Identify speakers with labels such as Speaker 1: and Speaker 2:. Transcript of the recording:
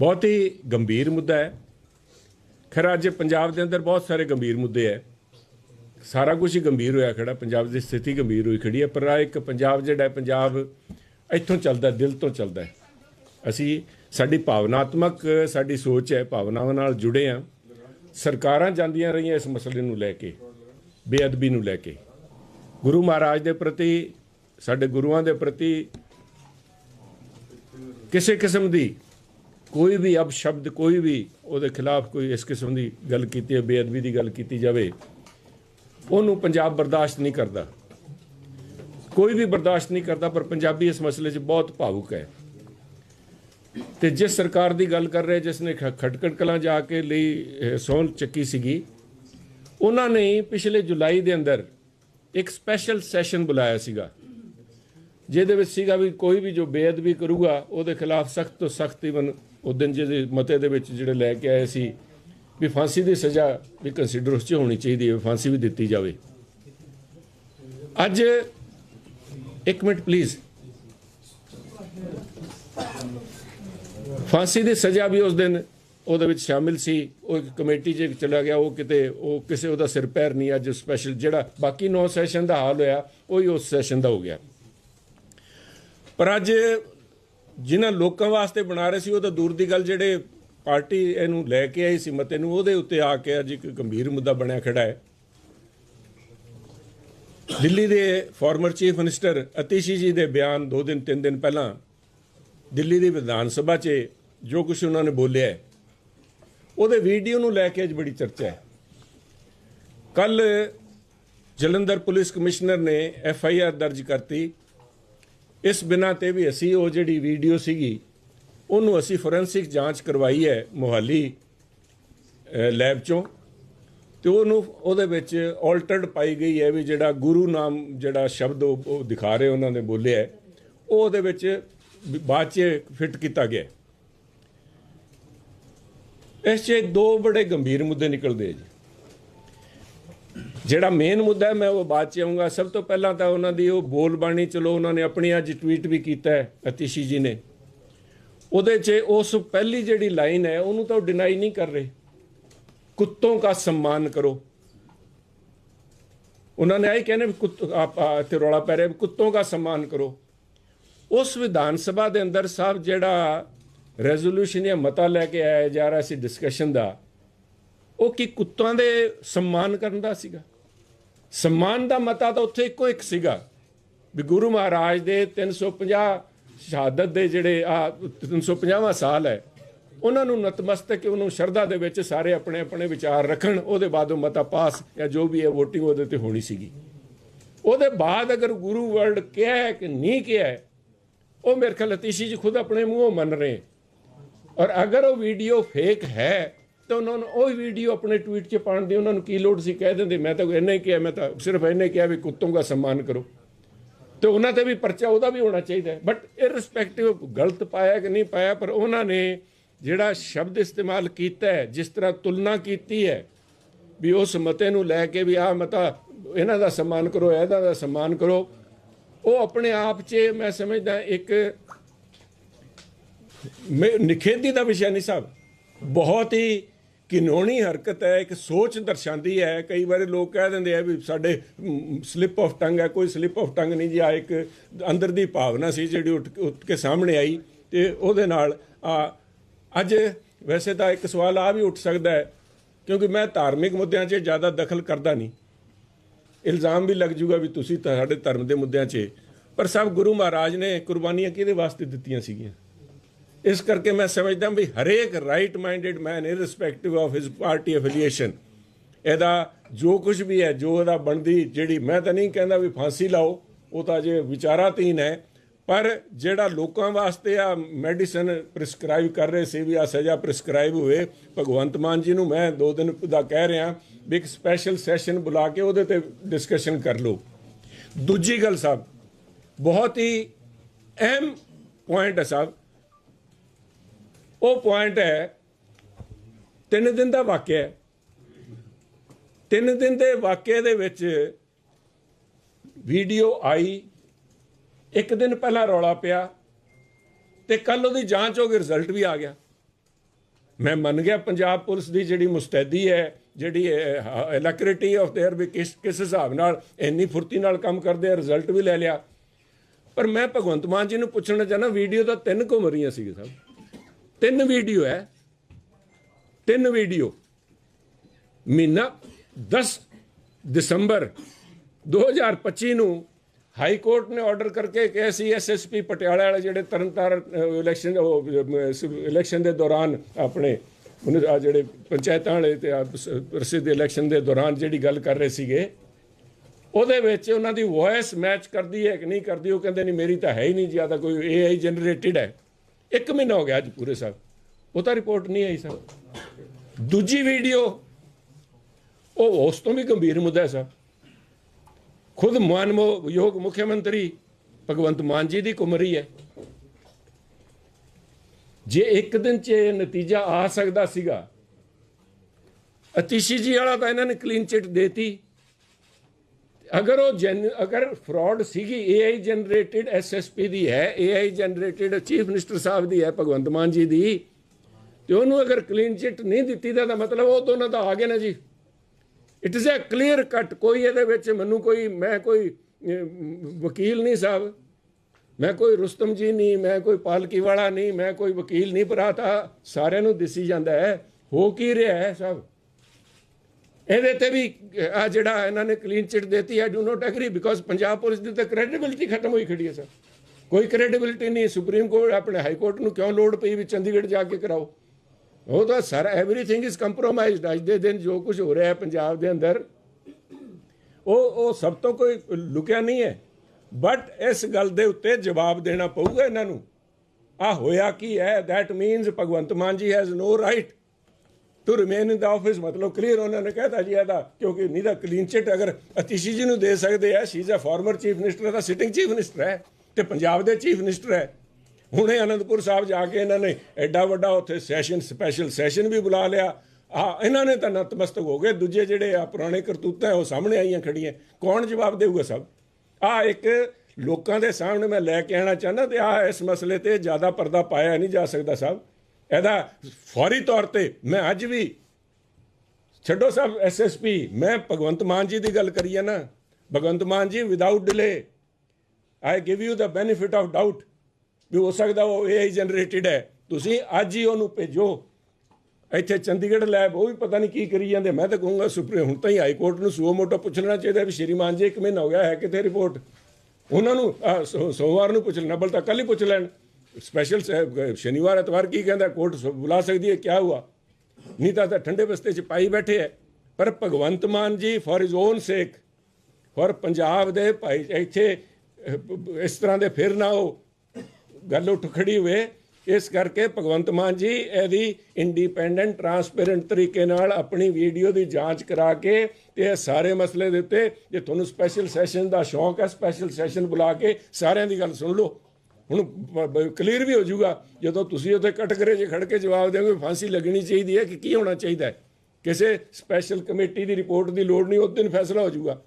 Speaker 1: ਬਹੁਤ ਹੀ ਗੰਭੀਰ ਮੁੱਦਾ ਹੈ। ਖੈਰ, ਅੱਜ ਪੰਜਾਬ ਦੇ ਅੰਦਰ ਬਹੁਤ ਸਾਰੇ ਗੰਭੀਰ ਮੁੱਦੇ ਹੈ। ਸਾਰਾ ਕੁਝ ਹੀ ਗੰਭੀਰ ਹੋਇਆ ਖੜਾ। ਪੰਜਾਬ ਦੀ ਸਥਿਤੀ ਗੰਭੀਰ ਹੋਈ ਖੜੀ ਹੈ, ਪਰ ਆਹ ਇੱਕ ਪੰਜਾਬ ਜਿਹੜਾ ਹੈ, ਪੰਜਾਬ ਇੱਥੋਂ ਚੱਲਦਾ ਦਿਲ ਤੋਂ ਚੱਲਦਾ ਹੈ। ਅਸੀਂ ਸਾਡੀ ਭਾਵਨਾਤਮਕ, ਸਾਡੀ ਸੋਚ ਹੈ, ਭਾਵਨਾਵਾਂ ਨਾਲ ਜੁੜੇ ਆ ਸਰਕਾਰਾਂ ਜਾਂਦੀਆਂ ਰਹੀਆਂ ਇਸ ਮਸਲੇ ਨੂੰ ਲੈ ਕੇ, ਬੇਅਦਬੀ ਨੂੰ ਲੈ ਕੇ। ਗੁਰੂ ਮਹਾਰਾਜ ਦੇ ਪ੍ਰਤੀ, ਸਾਡੇ ਗੁਰੂਆਂ ਦੇ ਪ੍ਰਤੀ ਕਿਸੇ ਕਿਸਮ ਦੀ ਕੋਈ ਵੀ ਅਬ ਸ਼ਬਦ ਕੋਈ ਵੀ ਉਹਦੇ ਖਿਲਾਫ ਕੋਈ ਇਸ ਕਿਸਮ ਦੀ ਗੱਲ ਕੀਤੀ ਹੈ ਬੇਅਦਬੀ ਦੀ ਗੱਲ ਕੀਤੀ ਜਾਵੇ ਉਹਨੂੰ ਪੰਜਾਬ ਬਰਦਾਸ਼ਤ ਨਹੀਂ ਕਰਦਾ। ਕੋਈ ਵੀ ਬਰਦਾਸ਼ਤ ਨਹੀਂ ਕਰਦਾ ਪਰ ਪੰਜਾਬੀ ਇਸ ਮਸਲੇ 'ਚ ਬਹੁਤ ਭਾਵੁਕ ਹੈ। ਤੇ ਜਿਸ ਸਰਕਾਰ ਦੀ ਗੱਲ ਕਰ ਰਹੇ ਜਿਸ ਨੇ ਖਟਕੜ ਕਲਾਂ ਜਾ ਕੇ ਲਈ ਅਹ, ਸਹੁੰ ਚੱਕੀ ਸੀਗੀ ਉਹਨਾਂ ਨੇ ਪਿਛਲੇ ਜੁਲਾਈ ਦੇ ਅੰਦਰ ਇੱਕ ਸਪੈਸ਼ਲ ਸੈਸ਼ਨ ਬੁਲਾਇਆ ਸੀਗਾ ਜਿਹਦੇ ਵਿੱਚ ਸੀਗਾ ਵੀ ਕੋਈ ਵੀ ਜੋ ਬੇਅਦਬੀ ਕਰੂਗਾ ਉਹਦੇ ਖਿਲਾਫ ਸਖਤ ਤੋਂ ਸਖਤ ਇਵਨ ਉਸ ਦਿਨ ਜਿਹਦੇ ਮਤੇ ਦੇ ਵਿੱਚ ਜਿਹੜੇ ਲੈ ਕੇ ਆਏ ਸੀ ਵੀ ਫਾਂਸੀ ਦੀ ਸਜ਼ਾ ਵੀ ਕੰਸੀਡਰ ਉਸ 'ਚ ਹੋਣੀ ਚਾਹੀਦੀ ਹੈ ਫਾਂਸੀ ਵੀ ਦਿੱਤੀ ਜਾਵੇ। ਅੱਜ ਇੱਕ ਮਿੰਟ ਪਲੀਜ਼ ਫਾਂਸੀ ਦੀ ਸਜ਼ਾ ਵੀ ਉਸ ਦਿਨ ਉਹਦੇ ਵਿੱਚ ਸ਼ਾਮਿਲ ਸੀ। ਉਹ ਇੱਕ ਕਮੇਟੀ 'ਚ ਚਲਾ ਗਿਆ, ਉਹ ਕਿਤੇ, ਉਹ ਕਿਸੇ ਉਹਦਾ ਸਿਰ ਪੈਰ ਨਹੀਂ, ਅੱਜ ਸਪੈਸ਼ਲ ਜਿਹੜਾ ਬਾਕੀ ਨੌ ਸੈਸ਼ਨ ਦਾ ਹਾਲ ਹੋਇਆ, ਉਹੀ ਉਸ ਸੈਸ਼ਨ ਦਾ ਹੋ ਗਿਆ। ਪਰ ਅੱਜ ਜਿਨ੍ਹਾਂ ਲੋਕਾਂ ਵਾਸਤੇ ਬਣਾ ਰਹੇ ਸੀ, ਉਹ ਤਾਂ ਦੂਰ ਦੀ ਗੱਲ, ਜਿਹੜੇ ਪਾਰਟੀ ਇਹਨੂੰ ਲੈ ਕੇ ਆਈ ਸੀ ਮਤੇ ਨੂੰ, ਉਹਦੇ ਉੱਤੇ ਆ ਕੇ ਅੱਜ ਇੱਕ ਗੰਭੀਰ ਮੁੱਦਾ ਬਣਿਆ ਖੜਾ ਹੈ। ਦਿੱਲੀ ਦੇ ਫਾਰਮਰ ਚੀਫ ਮਿਨਿਸਟਰ ਅਤੀਸ਼ੀ ਜੀ ਦੇ ਬਿਆਨ ਦੋ ਦਿਨ, ਤਿੰਨ ਦਿਨ ਪਹਿਲਾਂ ਦਿੱਲੀ ਦੀ ਵਿਧਾਨ ਸਭਾ 'ਚ ਜੋ ਕੁਝ ਉਹਨਾਂ ਨੇ ਬੋਲਿਆ ਉਹਦੇ ਵੀਡੀਓ ਨੂੰ ਲੈ ਕੇ ਅੱਜ ਬੜੀ ਚਰਚਾ ਹੈ। ਕੱਲ ਜਲੰਧਰ ਪੁਲਿਸ ਕਮਿਸ਼ਨਰ ਨੇ ਐਫ ਆਈ ਆਰ ਦਰਜ ਕਰਤੀ ਇਸ ਬਿਨਾ ਤੇ ਵੀ ਅਸੀਂ ਉਹ ਜਿਹੜੀ ਵੀਡੀਓ ਸੀਗੀ, ਉਹਨੂੰ ਅਸੀਂ ਫੋਰੈਂਸਿਕ ਜਾਂਚ ਕਰਵਾਈ ਹੈ ਮੋਹਾਲੀ ਲੈਬ ਚੋਂ। ਤੇ ਉਹਨੂੰ, ਉਹਦੇ ਵਿੱਚ ਆਲਟਰਡ ਪਾਈ ਗਈ ਹੈ ਵੀ ਜਿਹੜਾ ਗੁਰੂ ਨਾਮ ਜਿਹੜਾ ਸ਼ਬਦ ਉਹ ਉਹ ਦਿਖਾ ਰਹੇ ਉਹਨਾਂ ਨੇ ਬੋਲਿਆ ਉਹ ਉਹਦੇ ਵਿੱਚ ਬਾਅਦ ਚ ਫਿੱਟ ਕੀਤਾ ਗਿਆ ਇਸ 'ਚ ਦੋ ਬੜੇ ਗੰਭੀਰ ਮੁੱਦੇ ਨਿਕਲਦੇ ਆ ਜੀ। ਜਿਹੜਾ ਮੇਨ ਮੁੱਦਾ ਮੈਂ ਉਹ ਬਾਅਦ ਚ ਆਉਂਗਾ ਸਭ ਤੋਂ ਪਹਿਲਾਂ ਤਾਂ ਉਹਨਾਂ ਦੀ ਉਹ ਬੋਲ ਬਾਣੀ, ਚਲੋ ਉਹਨਾਂ ਨੇ ਆਪਣੀ ਅੱਜ ਟਵੀਟ ਵੀ ਕੀਤਾ ਹੈ, ਅਤੀਸ਼ੀ ਜੀ ਨੇ। ਉਹਦੇ 'ਚ ਉਸ ਪਹਿਲੀ ਜਿਹੜੀ ਲਾਈਨ ਹੈ, ਉਹਨੂੰ ਤਾਂ ਉਹ ਡਿਨਾਈ ਨਹੀਂ ਕਰ ਰਹੇ। ਕੁੱਤੋਂ ਦਾ ਸਨਮਾਨ ਕਰੋ। ਉਹਨਾਂ ਨੇ ਆਈ ਕਹਿੰਦੇ ਕੁੱਤ ਤੇ ਰੌਲਾ ਪੈ ਰਿਹਾ ਕੁੱਤੋਂ ਦਾ ਸਨਮਾਨ ਕਰੋ। ਉਸ ਵਿਧਾਨ ਸਭਾ ਦੇ ਅੰਦਰ ਸਾਹਿਬ ਜਿਹੜਾ ਰੈਜ਼ੋਲੂਸ਼ਨ ਜਾਂ ਮਤਾ ਲੈ ਕੇ ਆਇਆ ਜਾ ਰਿਹਾ ਸੀ ਡਿਸਕਸ਼ਨ ਦਾ, ਉਹ ਕੀ ਕੁੱਤਾਂ ਦੇ ਸਨਮਾਨ ਕਰਨ ਦਾ ਸੀਗਾ? ਸਨਮਾਨ ਦਾ ਮਤਾ ਤਾਂ ਉੱਥੇ ਇੱਕੋ ਇੱਕ ਸੀਗਾ ਵੀ ਗੁਰੂ ਮਹਾਰਾਜ ਦੇ 350 ਸ਼ਹਾਦਤ ਦੇ ਜਿਹੜੇ ਆ 350ਵਾਂ ਸਾਲ ਹੈ, ਉਹਨਾਂ ਨੂੰ ਨਤਮਸਤਕ, ਉਹਨੂੰ ਸ਼ਰਧਾ ਦੇ ਵਿੱਚ ਸਾਰੇ ਆਪਣੇ ਆਪਣੇ ਵਿਚਾਰ ਰੱਖਣ, ਉਹਦੇ ਬਾਅਦ ਉਹ ਮਤਾ ਪਾਸ ਜਾਂ ਜੋ ਵੀ ਹੈ VOTING ਉਹਦੇ ਤੇ ਹੋਣੀ ਸੀਗੀ। ਉਹਦੇ ਬਾਅਦ ਅਗਰ ਗੁਰੂ ਵਰਲਡ ਕਿਹਾ ਕਿ ਨਹੀਂ ਕਿਹਾ ਉਹ ਮੇਰੇ ਖਿਆਲ ਅਤੀਸ਼ੀ ਜੀ ਖੁਦ ਆਪਣੇ ਮੂੰਹੋਂ ਮੰਨ ਰਹੇ ਔਰ ਅਗਰ ਉਹ ਵੀਡੀਓ ਫੇਕ ਹੈ ਤਾਂ ਉਹਨਾਂ ਨੂੰ ਉਹ ਹੀ ਵੀਡੀਓ ਆਪਣੇ ਟਵੀਟ 'ਚ ਪਾਣ ਦੀ ਉਹਨਾਂ ਨੂੰ ਕੀ ਲੋੜ ਸੀ ਕਹਿ ਦਿੰਦੇ, ਮੈਂ ਤਾਂ ਇਹਨੇ ਹੀ ਕਿਹਾ, ਮੈਂ ਤਾਂ ਸਿਰਫ ਇੰਨਾ ਕਿਹਾ ਵੀ ਕੁੱਤੋਂ ਦਾ ਸਨਮਾਨ ਕਰੋ। ਤੇ ਉਹਨਾਂ ਤੇ ਵੀ ਪਰਚਾ ਉਹਦਾ ਵੀ ਹੋਣਾ ਚਾਹੀਦਾ ਬਟ ਇਰਰਿਸਪੈਕਟਿਵ ਗਲਤ ਪਾਇਆ ਕਿ ਨਹੀਂ ਪਾਇਆ, ਪਰ ਉਹਨਾਂ ਨੇ ਜਿਹੜਾ ਸ਼ਬਦ ਇਸਤੇਮਾਲ ਕੀਤਾ ਹੈ, ਜਿਸ ਤਰ੍ਹਾਂ ਤੁਲਨਾ ਕੀਤੀ ਹੈ, ਵੀ ਉਸ ਮਤੇ ਨੂੰ ਲੈ ਕੇ ਵੀ ਆ ਮਤਾ ਇਹਨਾਂ ਦਾ ਸਨਮਾਨ ਕਰੋ, ਇਹਦਾ ਦਾ ਸਨਮਾਨ ਕਰੋ, ਉਹ ਆਪਣੇ ਆਪ 'ਚ ਮੈਂ ਸਮਝਦਾ ਇੱਕ ਨਿਖੇਧੀ ਦਾ ਵਿਸ਼ਾ ਨਹੀਂ ਸਾਹਿਬ, ਬਹੁਤ ਹੀ ਕਿਨੋਣੀ ਹਰਕਤ ਹੈ, ਇੱਕ ਸੋਚ ਦਰਸਾਉਂਦੀ ਹੈ। ਕਈ ਵਾਰੀ ਲੋਕ ਕਹਿ ਦਿੰਦੇ ਆ ਵੀ ਸਾਡੇ ਸਲਿਪ ਆਫ ਟੰਗ ਹੈ, ਕੋਈ ਸਲਿਪ ਆਫ ਟੰਗ ਨਹੀਂ ਜੀ। ਆ ਇੱਕ ਅੰਦਰ ਦੀ ਭਾਵਨਾ ਸੀ ਜਿਹੜੀ ਉੱਠ ਉੱਠ ਕੇ ਸਾਹਮਣੇ ਆਈ ਤੇ ਉਹਦੇ ਨਾਲ ਆ, ਅੱਜ ਵੈਸੇ ਤਾਂ ਇੱਕ ਸਵਾਲ ਆ ਵੀ ਉੱਠ ਸਕਦਾ ਹੈ, ਕਿਉਂਕਿ ਮੈਂ ਧਾਰਮਿਕ ਮੁੱਦਿਆਂ 'ਚ ਜ਼ਿਆਦਾ ਦਖਲ ਕਰਦਾ ਨਹੀਂ। ਇਲਜ਼ਾਮ ਵੀ ਲੱਗ ਜੂਗਾ ਵੀ ਤੁਸੀਂ ਸਾਡੇ ਧਰਮ ਦੇ ਮੁੱਦਿਆਂ 'ਚ ਪਰ ਸਭ ਗੁਰੂ ਮਹਾਰਾਜ ਨੇ ਕੁਰਬਾਨੀਆਂ ਕਿਹਦੇ ਵਾਸਤੇ ਦਿੱਤੀਆਂ ਸੀਗੀਆਂ? ਇਸ ਕਰਕੇ ਮੈਂ ਸਮਝਦਾ ਵੀ ਹਰੇਕ right minded man irrespective of his party affiliation ਇਹਦਾ ਜੋ ਕੁਝ ਵੀ ਹੈ, ਜੋ ਇਹਦਾ ਬਣਦੀ, ਜਿਹੜੀ ਮੈਂ ਤਾਂ ਨਹੀਂ ਕਹਿੰਦਾ ਵੀ ਫਾਂਸੀ ਲਾਓ, ਉਹ ਤਾਂ ਜੇ ਵਿਚਾਰਾਤੀਨ ਹੈ। ਪਰ ਜਿਹੜਾ ਲੋਕਾਂ ਵਾਸਤੇ ਆ ਮੈਡੀਸਨ ਪ੍ਰਿਸਕ੍ਰਾਈਬ ਕਰ ਰਹੇ ਸੀ ਵੀ ਆ ਸਜ਼ਾ ਪ੍ਰਿਸਕ੍ਰਾਈਬ ਹੋਵੇ, ਭਗਵੰਤ ਮਾਨ ਜੀ ਨੂੰ ਮੈਂ ਦੋ ਦਿਨ ਦਾ ਕਹਿ ਰਿਹਾ ਵੀ ਇੱਕ ਸਪੈਸ਼ਲ ਸੈਸ਼ਨ ਬੁਲਾ ਕੇ ਉਹਦੇ ਤੇ ਡਿਸਕਸ਼ਨ ਕਰ ਲਓ। ਦੂਜੀ ਗੱਲ, ਸਾਹਿਬ, ਬਹੁਤ ਹੀ ਅਹਿਮ ਪੁਆਇੰਟ ਹੈ, ਸਾਹਿਬ ਉਹ ਪੁਆਇੰਟ ਹੈ ਤਿੰਨ ਦਿਨ ਦਾ ਵਾਕਿਆ ਹੈ ਤਿੰਨ ਦਿਨ ਦੇ ਵਾਕਿਏ ਦੇ ਵਿੱਚ ਵੀਡੀਓ ਆਈ ਇੱਕ ਦਿਨ ਪਹਿਲਾਂ ਰੌਲਾ ਪਿਆ ਤੇ ਕੱਲ ਉਹਦੀ ਜਾਂਚ ਹੋ ਗਈ ਰਿਜ਼ਲਟ ਵੀ ਆ ਗਿਆ ਮੈਂ ਮੰਨ ਗਿਆ ਪੰਜਾਬ ਪੁਲਿਸ ਦੀ ਜਿਹੜੀ ਮੁਸਤੈਦੀ ਹੈ ਜਿਹੜੀ ਇਲੈਕਟ੍ਰਿਟੀ ਆਫ देयर ਵੀ ਕਿਸ ਕਿਸ ਹਿਸਾਬ ਨਾਲ ਇੰਨੀ ਫੁਰਤੀ ਨਾਲ ਕੰਮ ਕਰਦੇ ਆ ਰਿਜ਼ਲਟ ਵੀ ਲੈ ਲਿਆ ਪਰ ਮੈਂ ਭਗਵੰਤ ਮਾਨ ਜੀ ਨੂੰ ਪੁੱਛਣਾ ਚਾਹਨਾ ਵੀਡੀਓ ਤਾਂ ਤਿੰਨ ਘੁੰਮ ਰਹੀਆਂ ਸੀਗੇ ਸਾਹਿਬ ਤਿੰਨ ਵੀਡੀਓ ਹੈ। ਤਿੰਨ ਵੀਡੀਓ। ਮਹੀਨਾ 10 ਦਸੰਬਰ 2025 ਨੂੰ ਹਾਈ ਕੋਰਟ ਨੇ ਆਰਡਰ ਕਰਕੇ ਕਿ ਸੀ ਐਸਐਸਪੀ ਪਟਿਆਲਾ ਵਾਲੇ ਜਿਹੜੇ ਤਰਨਤਾਰਨ ਇਲੈਕਸ਼ਨ ਇਲੈਕਸ਼ਨ ਦੇ ਦੌਰਾਨ ਆਪਣੇ, ਉਹਨੇ ਜਿਹੜੇ ਪੰਚਾਇਤਾਂ ਵਾਲੇ ਤੇ ਪ੍ਰਸਿੱਧ ਇਲੈਕਸ਼ਨ ਦੇ ਦੌਰਾਨ ਜਿਹੜੀ ਗੱਲ ਕਰ ਰਹੇ ਸੀਗੇ, ਉਹਦੇ ਵਿੱਚ ਉਹਨਾਂ ਦੀ ਵੌਇਸ ਮੈਚ ਕਰਦੀ ਹੈ ਕਿ ਨਹੀਂ ਕਰਦੀ, ਉਹ ਕਹਿੰਦੇ ਨਹੀਂ, ਮੇਰੀ ਤਾਂ ਹੈ ਹੀ ਨਹੀਂ ਜ਼ਿਆਦਾ, ਕੋਈ ਏਆਈ ਜਨਰੇਟਿਡ ਹੈ। ਇੱਕ ਮਹੀਨਾ ਹੋ ਗਿਆ ਅੱਜ ਪੂਰੇ ਸਾਹਿਬ ਉਹ ਤਾਂ ਰਿਪੋਰਟ ਨਹੀਂ ਆਈ ਸਾਹਿਬ ਦੂਜੀ ਵੀਡੀਓ ਉਹ ਉਸ ਤੋਂ ਵੀ ਗੰਭੀਰ ਮੁੱਦਾ ਹੈ ਸਾਹਿਬ ਖੁਦ ਮਾਨਯੋਗ ਮੁੱਖ ਮੰਤਰੀ ਭਗਵੰਤ ਮਾਨ ਜੀ ਦੀ ਕੁਮਰੀ ਹੈ। ਜੇ ਇੱਕ ਦਿਨ ਚ ਇਹ ਨਤੀਜਾ ਆ ਸਕਦਾ ਸੀਗਾ, ਅਤੀਸ਼ੀ ਜੀ ਵਾਲਾ ਤਾਂ ਇਹਨਾਂ ਨੇ ਕਲੀਨ ਚਿਟ ਦੇਤੀ। ਅਗਰ ਉਹ ਜਨ, ਅਗਰ ਫਰਾਡ ਸੀਗੀ AI ਜਨਰੇਟਿਡ ਐਸਐਸਪੀ ਦੀ ਹੈ AI ਜਨਰੇਟਿਡ ਚੀਫ ਮਿਨਿਸਟਰ ਸਾਹਿਬ ਦੀ ਹੈ, ਭਗਵੰਤ ਮਾਨ ਜੀ ਦੀ, ਤੇ ਉਹਨੂੰ ਅਗਰ ਕਲੀਨ ਚਿਟ ਨਹੀਂ ਦਿੱਤੀ ਤਾਂ ਮਤਲਬ ਉਹ ਦੋਨੋਂ ਦਾ ਆ ਗਿਆ ਨਾ ਜੀ। It is a clear cut ਕੋਈ ਇਹਦੇ ਵਿੱਚ ਮੈਨੂੰ ਕੋਈ ਮੈਂ ਕੋਈ ਵਕੀਲ ਨਹੀਂ ਸਾਹਿਬ। ਮੈਂ ਕੋਈ ਰੁਸਤਮ ਜੀ ਨਹੀਂ, ਮੈਂ ਕੋਈ ਪਾਲਕੀ ਵਾਲਾ ਨਹੀਂ, ਮੈਂ ਕੋਈ ਵਕੀਲ ਨਹੀਂ ਭਰਾਤਾ। ਸਾਰਿਆਂ ਨੂੰ ਦਿਸੀ ਜਾਂਦਾ ਹੈ। ਹੋ ਕੀ ਰਿਹਾ ਹੈ ਸਭ? ਇਹਦੇ ਤੇ ਵੀ ਆ ਜਿਹੜਾ ਇਹਨਾਂ ਨੇ ਕਲੀਨ ਚਿਟ ਦਿੱਤੀ ਹੈ do not agree because Punjab police ਦੀ ਤਾਂ ਕ੍ਰੈਡੀਬਿਲਿਟੀ ਖਤਮ ਹੋਈ ਖੜੀ ਹੈ ਸਰ ਕੋਈ ਕ੍ਰੈਡੀਬਿਲਿਟੀ ਨਹੀਂ ਸੁਪਰੀਮ ਕੋਰਟ ਆਪਣੇ ਹਾਈ ਕੋਰਟ ਨੂੰ ਕਿਉਂ ਲੋੜ ਪਈ ਵੀ ਚੰਡੀਗੜ੍ਹ ਜਾ ਕੇ ਕਰਾਓ? ਉਹ ਤਾਂ ਸਾਰਾ ਐਵਰੀਥਿੰਗ ਇਜ਼ ਕੰਪਰੋਮਾਈਜ਼ਡ ਅੱਜ ਦੇ ਦਿਨ ਜੋ ਕੁਝ ਹੋ ਰਿਹਾ ਹੈ ਪੰਜਾਬ ਦੇ ਅੰਦਰ, ਉਹ ਉਹ ਸਭ ਤੋਂ ਕੋਈ ਲੁਕਿਆ ਨਹੀਂ ਹੈ। ਬਟ ਇਸ ਗੱਲ ਦੇ ਉੱਤੇ ਜਵਾਬ ਦੇਣਾ ਪਊਗਾ ਇਹਨਾਂ ਨੂੰ। ਆ ਹੋਇਆ ਕੀ ਹੈ? That means Bhagwant Mann ji has no right to remain in the office ਮਤਲਬ ਕਲੀਅਰ ਉਹਨਾਂ ਨੇ ਕਹਿਤਾ ਜੀ ਇਹਦਾ, ਕਿਉਂਕਿ ਨਹੀਂ ਤਾਂ ਕਲੀਨ ਚਿਟ ਅਗਰ ਅਤੀਸ਼ੀ ਜੀ ਨੂੰ ਦੇ ਸਕਦੇ ਆ she is a former chief minister the sitting chief minister ਹੈ ਤੇ ਪੰਜਾਬ ਦੇ ਚੀਫ ਮਿਨਿਸਟਰ ਹੈ। ਹੁਣੇ ਅਨੰਦਪੁਰ ਸਾਹਿਬ ਜਾ ਕੇ ਇਹਨਾਂ ਨੇ ਐਡਾ ਵੱਡਾ ਉੱਥੇ ਸੈਸ਼ਨ ਸਪੈਸ਼ਲ ਸੈਸ਼ਨ ਵੀ ਬੁਲਾ ਲਿਆ। ਆ, ਇਹਨਾਂ ਨੇ ਤਾਂ ਨਤਮਸਤਕ ਹੋ ਗਏ। ਦੂਜੇ ਜਿਹੜੇ ਆ ਪੁਰਾਣੇ ਕਰਤੂਤਾਂ ਉਹ ਸਾਹਮਣੇ ਆਈਆਂ ਖੜੀਆਂ। ਕੌਣ ਜਵਾਬ ਦੇਊਗਾ ਸਭ? ਆ ਇੱਕ ਲੋਕਾਂ ਦੇ ਸਾਹਮਣੇ ਮੈਂ ਲੈ ਕੇ ਆਣਾ ਚਾਹੁੰਦਾ ਤੇ ਆ ਇਸ ਮਸਲੇ ਤੇ ਜ਼ਿਆਦਾ ਪਰਦਾ ਪਾਇਆ ਨਹੀਂ ਜਾ ਸਕਦਾ ਸਾਹਿਬ ਇਹਦਾ ਫੌਰੀ ਤੌਰ ਤੇ ਮੈਂ ਅੱਜ ਵੀ ਛੱਡੋ ਸਾਹਿਬ ਐਸਐਸਪੀ ਮੈਂ ਭਗਵੰਤ ਮਾਨ ਜੀ ਦੀ ਗੱਲ ਕਰੀਏ ਨਾ, Bhagwant Mann ji without delay I give you the benefit of doubt ਵੀ ਹੋ ਸਕਦਾ ਉਹ AI ਜਨਰੇਟਿਡ ਹੈ, ਤੁਸੀਂ ਅੱਜ ਹੀ ਉਹਨੂੰ ਭੇਜੋ। ਇੱਥੇ ਚੰਡੀਗੜ੍ਹ ਲੈਬ ਉਹ ਵੀ ਪਤਾ ਨਹੀਂ ਕੀ ਕਰੀ ਜਾਂਦੇ, ਮੈਂ ਤਾਂ ਕਹੂੰਗਾ ਸੁਪਰੀਮ, ਹੁਣ ਤਾਂ ਹੀ ਹਾਈ ਕੋਰਟ ਨੂੰ ਸੂਓ ਮੋਟਾ ਪੁੱਛ ਲੈਣਾ ਚਾਹੀਦਾ ਵੀ ਸ਼੍ਰੀਮਾਨ ਜੀ, ਇੱਕ ਮਹੀਨਾ ਹੋ ਗਿਆ, ਹੈ ਕਿਤੇ ਰਿਪੋਰਟ ਉਹਨਾਂ ਨੂੰ ਸੋਮਵਾਰ ਨੂੰ ਪੁੱਛ ਲੈਣਾ ਬਲ ਤਾਂ ਕੱਲ ਹੀ ਪੁੱਛ ਲੈਣ। ਸਪੈਸ਼ਲ ਸ਼ਨੀਵਾਰ, ਐਤਵਾਰ ਕੀ ਕਹਿੰਦਾ, ਕੋਰਟ ਬੁਲਾ ਸਕਦੀ ਹੈ ਕੀ ਹੁਆ? ਨਹੀਂ ਤਾਂ ਠੰਡੇ ਬਸਤੇ ਚ ਪਾਈ ਬੈਠੇ ਹੈ ਪਰ Bhagwant Mann ji for his own sake for Punjab ਦੇ ਭਾਈ, ਇੱਥੇ ਇਸ ਤਰ੍ਹਾਂ ਦੇ ਫਿਰ ਨਾ ਹੋ। ਗੱਲ ਉੱਠ ਖੜੀ ਹੋਵੇ। ਇਸ ਕਰਕੇ ਭਗਵੰਤ ਮਾਨ ਜੀ, ਇਹਦੀ ਇੰਡੀਪੈਂਡੈਂਟ ਟਰਾਂਸਪੇਰੈਂਟ ਤਰੀਕੇ ਨਾਲ ਆਪਣੀ ਵੀਡੀਓ ਦੀ ਜਾਂਚ ਕਰਾ ਕੇ ਤੇ ਇਹ ਸਾਰੇ ਮਸਲੇ ਦੇ ਉੱਤੇ ਜੇ ਤੁਹਾਨੂੰ ਸਪੈਸ਼ਲ ਸੈਸ਼ਨ ਦਾ ਸ਼ੌਂਕ ਹੈ ਸਪੈਸ਼ਲ ਸੈਸ਼ਨ ਬੁਲਾ ਕੇ ਸਾਰਿਆਂ ਦੀ ਗੱਲ ਸੁਣ ਲਓ। ਹੁਣ ਕਲੀਅਰ ਵੀ ਹੋ ਜਾਊਗਾ। ਜਦੋਂ ਤੁਸੀਂ ਉੱਥੇ ਕਟਕਰੇ 'ਚ ਖੜ ਕੇ ਜਵਾਬ ਦਿਓਗੇ, ਫਾਂਸੀ ਲੱਗਣੀ ਚਾਹੀਦੀ ਹੈ ਕਿ ਕੀ ਹੋਣਾ ਚਾਹੀਦਾ ਹੈ? ਕਿਸੇ ਸਪੈਸ਼ਲ ਕਮੇਟੀ ਦੀ ਰਿਪੋਰਟ ਦੀ ਲੋੜ ਨਹੀਂ, ਉਸ ਦਿਨ ਫੈਸਲਾ ਹੋ ਜਾਊਗਾ।